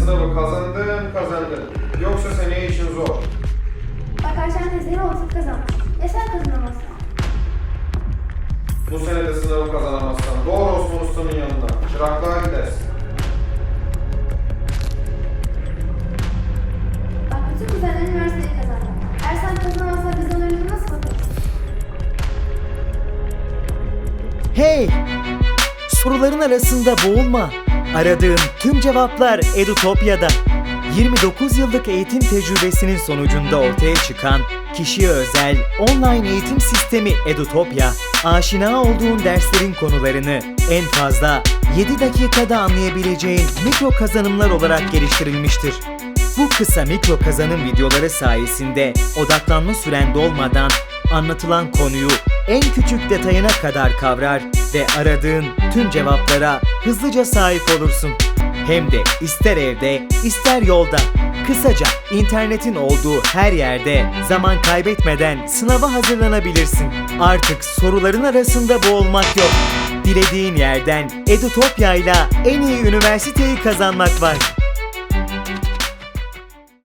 sınavı kazandın kazandın. Yoksa seneye için zor. Bak Ayşen teyzenin olsun kazanmış. Ya sen kazanamazsın? Bu sene de sınavı kazanamazsan doğru Osman Usta'nın yanına. Çıraklığa gidersin. Bak bütün kuzenler üniversiteyi kazandı. Eğer sen kazanamazsan biz onların nasıl bakarız? Hey! Soruların arasında boğulma. Aradığın tüm cevaplar Edutopya'da. 29 yıllık eğitim tecrübesinin sonucunda ortaya çıkan kişiye özel online eğitim sistemi Edutopya, aşina olduğun derslerin konularını en fazla 7 dakikada anlayabileceğin mikro kazanımlar olarak geliştirilmiştir. Bu kısa mikro kazanım videoları sayesinde odaklanma süren dolmadan anlatılan konuyu en küçük detayına kadar kavrar ve aradığın tüm cevaplara hızlıca sahip olursun. Hem de ister evde, ister yolda. Kısaca internetin olduğu her yerde zaman kaybetmeden sınava hazırlanabilirsin. Artık soruların arasında boğulmak yok. Dilediğin yerden Edutopya ile en iyi üniversiteyi kazanmak var.